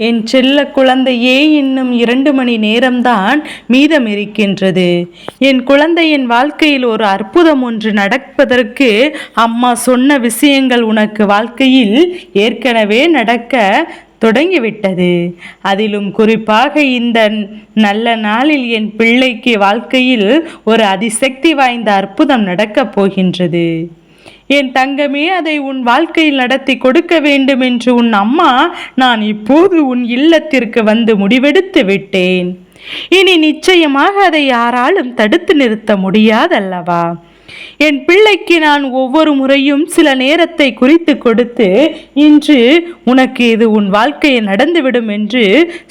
என் செல்ல குழந்தையே இன்னும் இரண்டு மணி நேரம்தான் மீதம் இருக்கின்றது என் குழந்தையின் வாழ்க்கையில் ஒரு அற்புதம் ஒன்று நடப்பதற்கு அம்மா சொன்ன விஷயங்கள் உனக்கு வாழ்க்கையில் ஏற்கனவே நடக்க தொடங்கிவிட்டது. அதிலும் குறிப்பாக இந்த நல்ல நாளில் என் பிள்ளைக்கு வாழ்க்கையில் ஒரு அதிசக்தி வாய்ந்த அற்புதம் நடக்கப் போகின்றது. என் தங்கமே அதை உன் வாழ்க்கையில் நடத்தி கொடுக்க வேண்டும் என்று உன் அம்மா நான் இப்போது உன் இல்லத்திற்கு வந்து முடிவெடுத்து விட்டேன். இனி நிச்சயமாக அதை யாராலும் தடுத்து நிறுத்த முடியாதல்லவா? என் பிள்ளைக்கு நான் ஒவ்வொரு முறையும் சில நேரத்தை குறித்து கொடுத்து இன்று உனக்கு இது உன் வாழ்க்கையில் நடந்துவிடும் என்று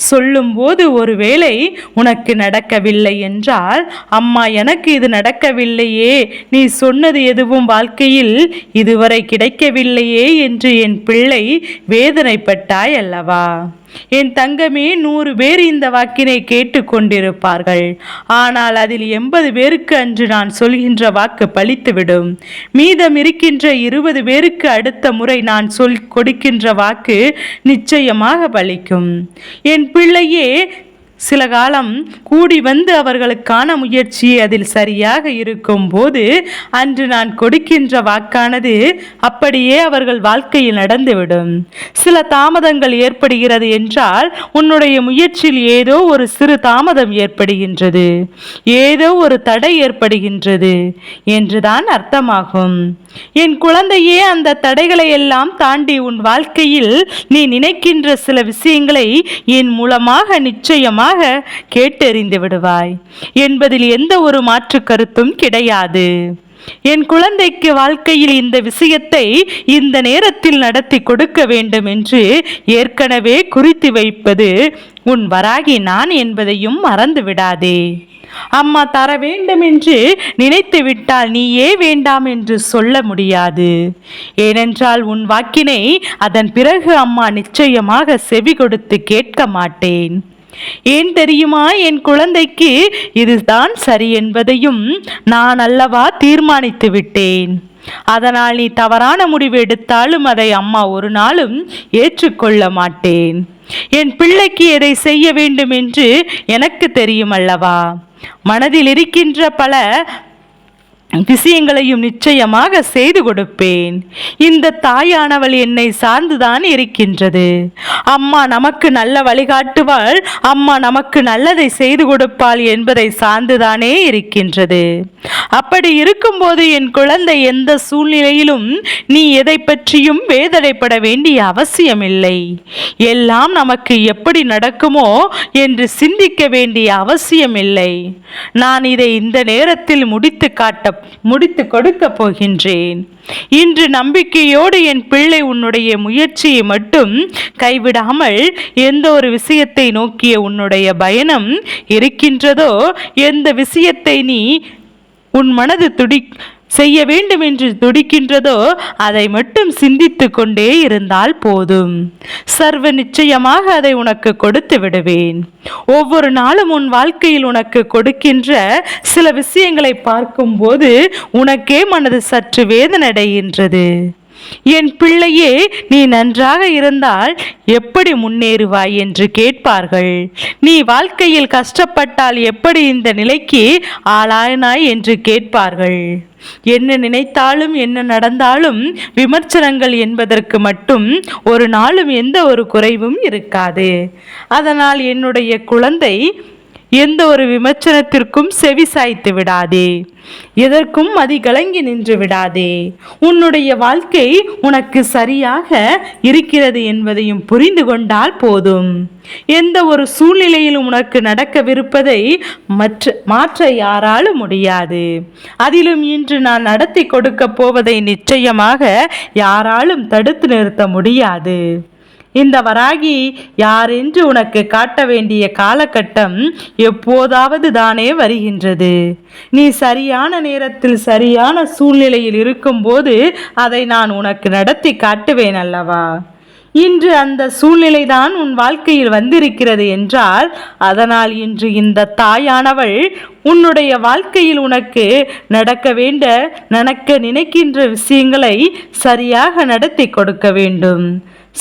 சொல்லும்போது ஒருவேளை உனக்கு நடக்கவில்லை என்றால் அம்மா எனக்கு இது நடக்கவில்லையே நீ சொன்னது எதுவும் வாழ்க்கையில் இதுவரை கிடைக்கவில்லையே என்று என் பிள்ளை வேதனைப்பட்டாய் அல்லவா? என் தங்கமே நூறு பேர் இந்த வாக்கினை கேட்டு கொண்டிருப்பார்கள் ஆனால் அதில் எண்பது பேருக்கு அன்று நான் சொல்கின்ற வாக்கு பலித்துவிடும். மீதம் இருக்கின்ற இருபது பேருக்கு அடுத்த முறை நான் சொல் கொடுக்கின்ற வாக்கு நிச்சயமாக பலிக்கும். என் பிள்ளையே சில காலம் கூடி வந்து அவர்களுக்கான முயற்சி அதில் சரியாக இருக்கும் போது அன்று நான் கொடுக்கின்ற வாக்கானது அப்படியே அவர்கள் வாழ்க்கையில் நடந்துவிடும். சில தாமதங்கள் ஏற்படுகிறது என்றால் உன்னுடைய முயற்சியில் ஏதோ ஒரு சிறு தாமதம் ஏற்படுகின்றது. ஏதோ ஒரு தடை ஏற்படுகின்றது என்றுதான் அர்த்தமாகும். என் குழந்தையே அந்த தடைகளை எல்லாம் தாண்டி உன் வாழ்க்கையில் நீ நினைக்கின்ற சில விஷயங்களை என் மூலமாக நிச்சயமாக கேட்டறிந்து விடுவாய். என்பதில் எந்த ஒரு மாற்று கருத்தும் கிடையாது. என் குழந்தைக்கு வாழ்க்கையில் இந்த விஷயத்தை இந்த நேரத்தில் நடத்தி கொடுக்க வேண்டும் என்று ஏற்கனவே குறித்து வைப்பது உன் வராகி நான் என்பதையும் மறந்து விடாதே. அம்மா தர வேண்டும் என்று நினைத்து விட்டால் நீயே வேண்டாம் என்று சொல்ல முடியாது. ஏனென்றால் உன் வாக்கினை அதன் பிறகு அம்மா நிச்சயமாக செவி கொடுத்து கேட்க மாட்டேன். ஏன் தெரியுமா? என் குழந்தைக்கு இதுதான் சரி என்பதையும் நான் அல்லவா தீர்மானித்து விட்டேன். அதனால் நீ தவறான முடிவு எடுத்தாலும் அதை அம்மா ஒரு நாளும் ஏற்றுக்கொள்ள மாட்டேன். என் பிள்ளைக்கு எதை செய்ய வேண்டும் என்று எனக்கு தெரியும் அல்லவா? மனதில் இருக்கின்ற பல விஷயங்களையும் நிச்சயமாக செய்து கொடுப்பேன். இந்த தாயானவள் என்னை சார்ந்துதான் இருக்கின்றது. அம்மா நமக்கு நல்ல வழிகாட்டுவாள். அம்மா நமக்கு நல்லதை செய்து கொடுப்பாள் என்பதை சார்ந்துதானே இருக்கின்றது. அப்படி இருக்கும்போது என் குழந்தை எந்த சூழ்நிலையிலும் நீ எதை பற்றியும் வேதனைப்பட வேண்டிய அவசியமில்லை. எல்லாம் நமக்கு எப்படி நடக்குமோ என்று சிந்திக்க வேண்டிய அவசியமில்லை. நான் இதை இந்த நேரத்தில் முடித்து காட்ட முடித்து கொடுக்க போகின்றேன். இன்று நம்பிக்கையோடு என் பிள்ளை உன்னுடைய முயற்சியை மட்டும் கைவிடாமல் எந்த ஒரு விஷயத்தை நோக்கிய உன்னுடைய பயணம் இருக்கின்றதோ எந்த விஷயத்தை நீ உன் மனது துடி செய்ய வேண்டும் என்று துடிக்கின்றதோ அதை மட்டும் சிந்தித்து கொண்டே இருந்தால் போதும். சர்வ நிச்சயமாக அதை உனக்கு கொடுத்து விடுவேன். ஒவ்வொரு நாளும் உன் வாழ்க்கையில் உனக்கு கொடுக்கின்ற சில விஷயங்களை பார்க்கும்போது உனக்கே மனது சற்று வேதனடைகின்றது என் பிள்ளையே நீ நன்றாக இருந்தால் எப்படி முன்னேறுவாய் என்று கேட்பார்கள். நீ வாழ்க்கையில் கஷ்டப்பட்டால் எப்படி இந்த நிலைக்கு ஆளாயினாய் என்று கேட்பார்கள். என்ன நினைத்தாலும் என்ன நடந்தாலும் விமர்சனங்கள் என்பதற்கு மட்டும் ஒரு நாளும் எந்த ஒரு குறைவும் இருக்காது. அதனால் என்னுடைய குழந்தை எந்த ஒரு விமர்சனத்திற்கும் செவி சாய்த்து விடாதே. எதற்கும் மதிகலங்கி நின்று விடாதே. உன்னுடைய வாழ்க்கை உனக்கு சரியாக இருக்கிறது என்பதையும் புரிந்து கொண்டால் போதும். எந்த ஒரு சூழ்நிலையிலும் உனக்கு நடக்கவிருப்பதை மற்ற மாற்ற யாராலும் முடியாது. அதிலும் இன்று நான் நடத்தி கொடுக்க போவதை நிச்சயமாக யாராலும் தடுத்து நிறுத்த முடியாது. இந்த வராகி யாரென்று உனக்கு காட்ட வேண்டிய காலகட்டம் எப்போதாவது தானே வருகின்றது. நீ சரியான நேரத்தில் சரியான சூழ்நிலையில் இருக்கும்போது அதை நான் உனக்கு நடத்தி காட்டுவேன் அல்லவா? இன்று அந்த சூழ்நிலைதான் உன் வாழ்க்கையில் வந்திருக்கிறது என்றால் அதனால் இன்று இந்த தாயானவள் உன்னுடைய வாழ்க்கையில் உனக்கு நடக்க வேண்ட நடக்க நினைக்கின்ற விஷயங்களை சரியாக நடத்தி கொடுக்க வேண்டும்.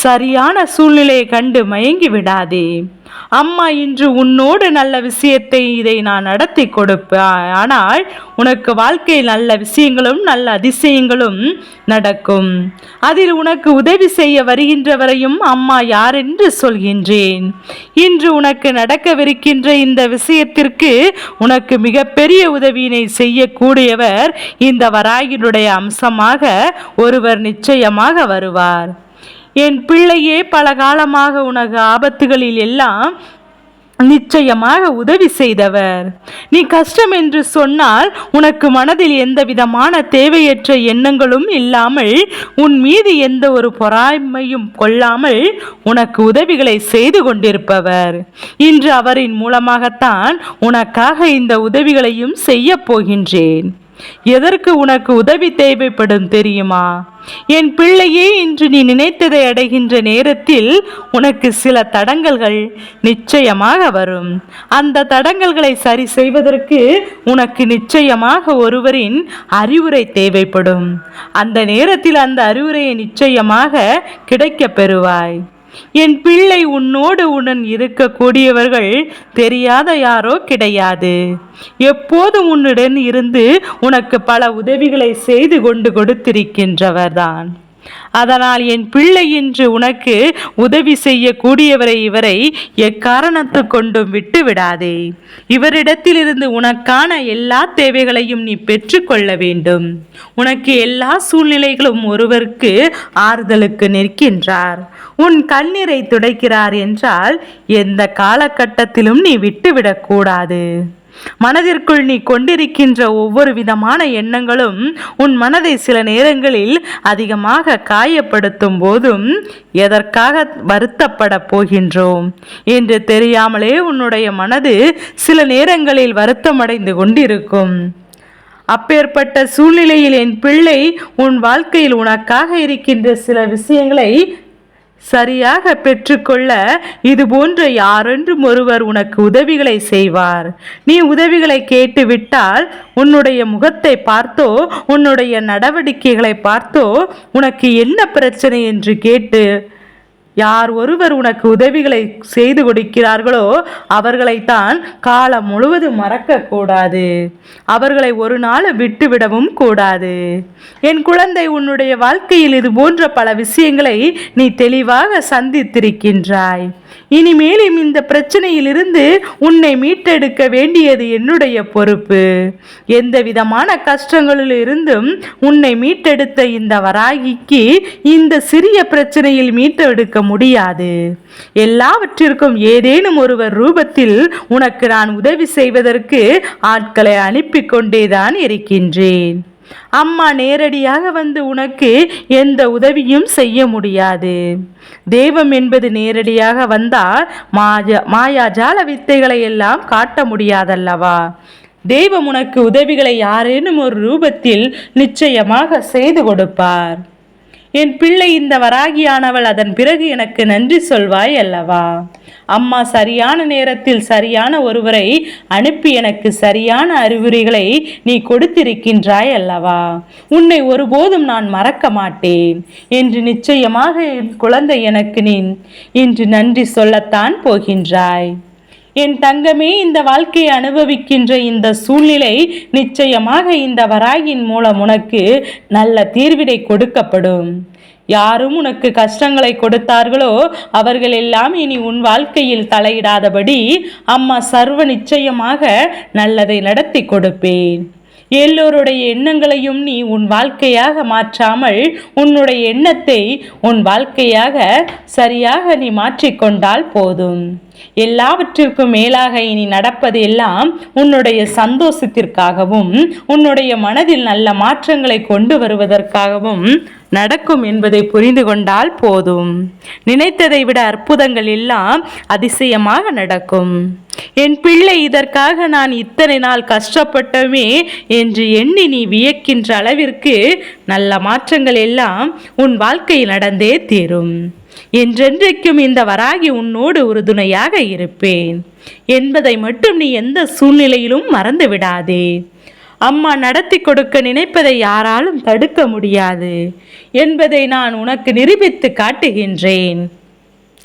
சரியான சூழ்நிலையை கண்டு மயங்கி விடாதே. அம்மா இன்று உன்னோடு நல்ல விஷயத்தை இதை நான் நடத்தி கொடுப்பேன். ஆனால் உனக்கு வாழ்க்கையில் நல்ல விஷயங்களும் நல்ல அதிசயங்களும் நடக்கும். அதில் உனக்கு உதவி செய்ய வருகின்றவரையும் அம்மா யாரென்று சொல்கின்றேன். இன்று உனக்கு நடக்கவிருக்கின்ற இந்த விஷயத்திற்கு உனக்கு மிகப்பெரிய உதவியினை செய்யக்கூடியவர் இந்த வராயினுடைய அம்சமாக ஒருவர் நிச்சயமாக வருவார். என் பிள்ளையே பல காலமாக உனக்கு ஆபத்துகளில் எல்லாம் நிச்சயமாக உதவி செய்தவர். நீ கஷ்டம் என்று சொன்னால் உனக்கு மனதில் எந்த விதமான தேவையற்ற எண்ணங்களும் இல்லாமல் உன் மீது எந்த ஒரு பொறாமையும் கொள்ளாமல் உனக்கு உதவிகளை செய்து கொண்டிருப்பவர். இன்று அவரின் மூலமாகத்தான் உனக்காக இந்த உதவிகளையும் செய்ய போகின்றேன். எதற்கு உனக்கு உதவி தேவைப்படும் தெரியுமா? என் பிள்ளையே இன்று நீ நினைத்ததை அடைகின்ற நேரத்தில் உனக்கு சில தடங்கல்கள் நிச்சயமாக வரும். அந்த தடங்கல்களை சரி செய்வதற்கு உனக்கு நிச்சயமாக ஒருவரின் அறிவுரை தேவைப்படும். அந்த நேரத்தில் அந்த அறிவுரையை நிச்சயமாக கிடைக்கப் பெறுவாய். என் பிள்ளை உன்னோடு உடன் இருக்கக்கூடியவர்கள் தெரியாத யாரோ கிடையாது. எப்போது உன்னுடன் இருந்து உனக்கு பல உதவிகளை செய்து கொண்டு கொடுத்திருக்கின்றவர்தான். அதனால் என் பிள்ளை இன்று உனக்கு உதவி செய்யக்கூடியவரை இவரை எக்காரணத்து கொண்டும் விட்டு விடாதே இவரிடத்திலிருந்து உனக்கான எல்லா தேவைகளையும் நீ பெற்றுக்கொள்ள வேண்டும். உனக்கு எல்லா சூழ்நிலைகளும் ஒருவருக்கு ஆறுதலுக்கு நிற்கின்றார். உன் கண்ணீரை துடைக்கிறார் என்றால் எந்த காலகட்டத்திலும் நீ விட்டுவிடக்கூடாது. மனதிற்குள் நீ கொண்டிருக்கின்ற ஒவ்வொரு விதமான எண்ணங்களும் உன் மனதை சில நேரங்களில் அதிகமாக காயப்படுத்தும் போதும் எதற்காக வருத்தப்பட போகின்றோம்? என்று தெரியாமலே உன்னுடைய மனது சில நேரங்களில் வருத்தமடைந்து கொண்டிருக்கும். அப்பேற்பட்ட சூழ்நிலையில் என் பிள்ளை உன் வாழ்க்கையில் உனக்காக இருக்கின்ற சில விஷயங்களை சரியாக பெற்றுக்கொள்ள இது போன்ற யாரென்றும் ஒருவர் உனக்கு உதவிகளை செய்வார். நீ உதவிகளை கேட்டுவிட்டால் உன்னுடைய முகத்தை பார்த்தோ உன்னுடைய நடவடிக்கைகளை பார்த்தோ உனக்கு என்ன பிரச்சனை என்று கேட்டு யார் ஒருவர் உனக்கு உதவிகளை செய்து கொடுக்கிறார்களோ அவர்களைத்தான் காலம் முழுவதும் மறக்கக்கூடாது. அவர்களை ஒரு நாள் விட்டுவிடவும் கூடாது. என் குழந்தை உன்னுடைய வாழ்க்கையில் இது போன்ற பல விஷயங்களை நீ தெளிவாக சந்தித்திருக்கின்றாய். இனிமேலும் இந்த பிரச்சனையிலிருந்து உன்னை மீட்டெடுக்க வேண்டியது என்னுடைய பொறுப்பு. எந்த விதமான கஷ்டங்களில் இருந்தும் உன்னை மீட்டெடுத்த இந்த வராகிக்கு இந்த சிறிய பிரச்சனையில் மீட்டெடுக்க முடியாது. எல்லாவற்றிற்கும் ஏதேனும் ஒருவர் ரூபத்தில் உனக்கு நான் உதவி செய்வதற்கு ஆட்களை அனுப்பி கொண்டேதான் இருக்கின்றேன். அம்மா நேரடியாக வந்து உனக்கு எந்த உதவியும் செய்ய முடியாது. தெய்வம் என்பது நேரடியாக வந்தால் மாயா மாயாஜால வித்தைகளை எல்லாம் காட்ட முடியாதல்லவா? தெய்வம் உனக்கு உதவிகளை யாரேனும் ஒரு ரூபத்தில் நிச்சயமாக செய்து கொடுப்பார். என் பிள்ளை இந்த வராகியானவள் அதன் பிறகு எனக்கு நன்றி சொல்வாய் அல்லவா? அம்மா சரியான நேரத்தில் சரியான ஒருவரை அனுப்பி எனக்கு சரியான அறிவுரைகளை நீ கொடுத்திருக்கின்றாய் அல்லவா? உன்னை ஒருபோதும் நான் மறக்க மாட்டேன். என்று நிச்சயமாக என் குழந்தை எனக்கு நீ இன்று நன்றி சொல்லத்தான் போகின்றாய். என் தங்கமே இந்த வாழ்க்கையை அனுபவிக்கின்ற இந்த சூழ்நிலை நிச்சயமாக இந்த வராயின் மூலம் உனக்கு நல்ல தீர்வினை கொடுக்கப்படும். யாரும் உனக்கு கஷ்டங்களை கொடுத்தார்களோ அவர்கள் எல்லாம் இனி உன் வாழ்க்கையில் தலையிடாதபடி அம்மா சர்வ நிச்சயமாக நல்லதை நடத்தி கொடுப்பேன். எல்லோருடைய எண்ணங்களையும் நீ உன் வாழ்க்கையாக மாற்றாமல் உன்னுடைய எண்ணத்தை உன் வாழ்க்கையாக சரியாக நீ மாற்றிக்கொண்டால் போதும். எல்லாவற்றிற்கும் மேலாக இனி நடப்பது எல்லாம் உன்னுடைய சந்தோஷத்திற்காகவும் உன்னுடைய மனதில் நல்ல மாற்றங்களை கொண்டு வருவதற்காகவும் நடக்கும் என்பதை புரிந்து கொண்டால் போதும். நினைத்ததை விட அற்புதங்கள் எல்லாம் அதிசயமாக நடக்கும். என் பிள்ளை இதற்காக நான் இத்தனை நாள் கஷ்டப்பட்டோமே என்று எண்ணி நீ வியக்கின்ற அளவிற்கு நல்ல மாற்றங்கள் எல்லாம் உன் வாழ்க்கையில் நடந்தே தீரும். என்றென்றைக்கும் இந்த வராகி உன்னோடு உறுதுணையாக இருப்பேன். என்பதை மட்டும் நீ எந்த சூழ்நிலையிலும் மறந்து விடாதே. அம்மா நடத்தி கொடுக்க நினைப்பதை யாராலும் தடுக்க முடியாது. என்பதை நான் உனக்கு நிரூபித்து காட்டுகின்றேன்.